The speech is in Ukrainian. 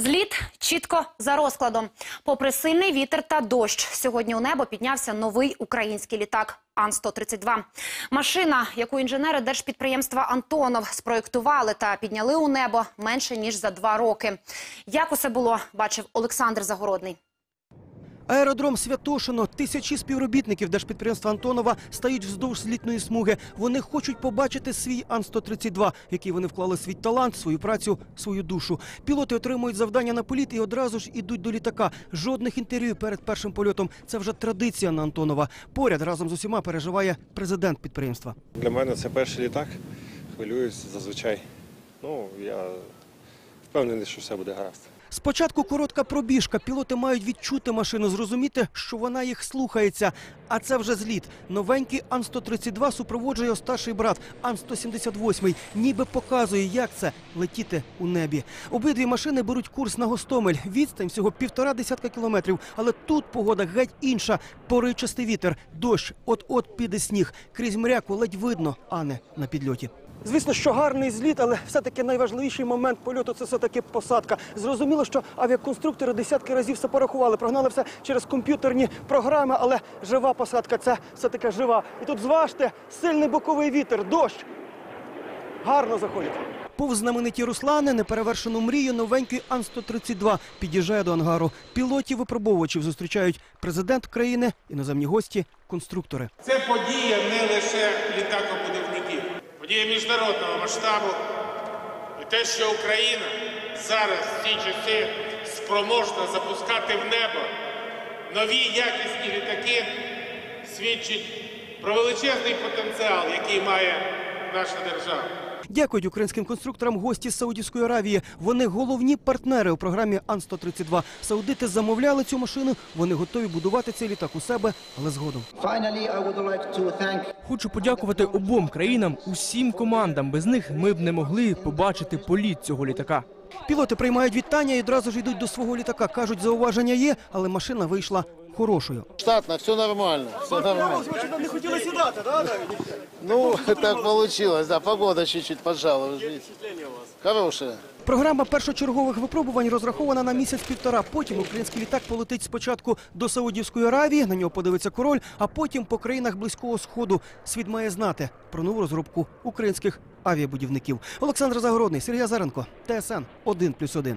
Зліт чітко за розкладом. Попри сильний вітер та дощ, сьогодні у небо піднявся новий український літак Ан-132. Машина, яку інженери держпідприємства Антонов спроєктували та підняли у небо менше ніж за два роки. Як усе було, бачив Олександр Загородний. Аеродром Святошино. Тисячі співробітників держпідприємства Антонова стають вздовж злітної смуги. Вони хочуть побачити свій Ан-132, в який вони вклали свій талант, свою працю, свою душу. Пілоти отримують завдання на політ і одразу ж ідуть до літака. Жодних інтерв'ю перед першим польотом. Це вже традиція на Антонова. Поряд разом з усіма переживає президент підприємства. Для мене це перший літак. Хвилююсь зазвичай. Ну, я впевнений, що все буде гаразд. Спочатку коротка пробіжка. Пілоти мають відчути машину, зрозуміти, що вона їх слухається. А це вже зліт. Новенький Ан-132 супроводжує старший брат Ан-178. Ніби показує, як це летіти у небі. Обидві машини беруть курс на Гостомель. Відстань всього півтора десятка кілометрів. Але тут погода геть інша. Поривчастий вітер, дощ, от-от піде сніг. Крізь мряку ледь видно, а не на підльоті. Звісно, що гарний зліт, але все-таки найважливіший момент польоту це все-таки посадка. Зрозуміло, що авіаконструктори десятки разів все порахували, прогнали все через комп'ютерні програми, але жива посадка це все-таки жива. І тут зважте, сильний боковий вітер, дощ. Гарно заходить. Повз знамениті Руслани, неперевершену мрію, новенький Ан-132 під'їжджає до ангару. Пілотів випробовувачів зустрічають президент країни, іноземні гості, конструктори. Це подія не лише літакобудівників, подія міжнародного масштабу. І те, що Україна зараз в ці часи спроможна запускати в небо нові якісні літаки, свідчить про величезний потенціал, який має наша держава. Дякують українським конструкторам гості з Саудівської Аравії. Вони головні партнери у програмі Ан-132. Саудити замовляли цю машину. Вони готові будувати цей літак у себе, але згодом. Хочу подякувати обом країнам, усім командам. Без них ми б не могли побачити політ цього літака. Пілоти приймають вітання і одразу ж йдуть до свого літака. кажуть, зауваження є, але машина вийшла хорошою. Штатно, все нормально, все нормально. не хотіли сідати, так? Ну, так получилось, да, погода чуть-чуть поджала. Хорошая. Програма першочергових випробувань розрахована на місяць-півтора. Потім український літак полетить спочатку до Саудівської Аравії, на нього подивиться король, а потім по країнах Близького Сходу. Світ має знати про нову розробку українських авіабудівників. Олександр Загородний, Сергій Азаренко, ТСН 1+,1.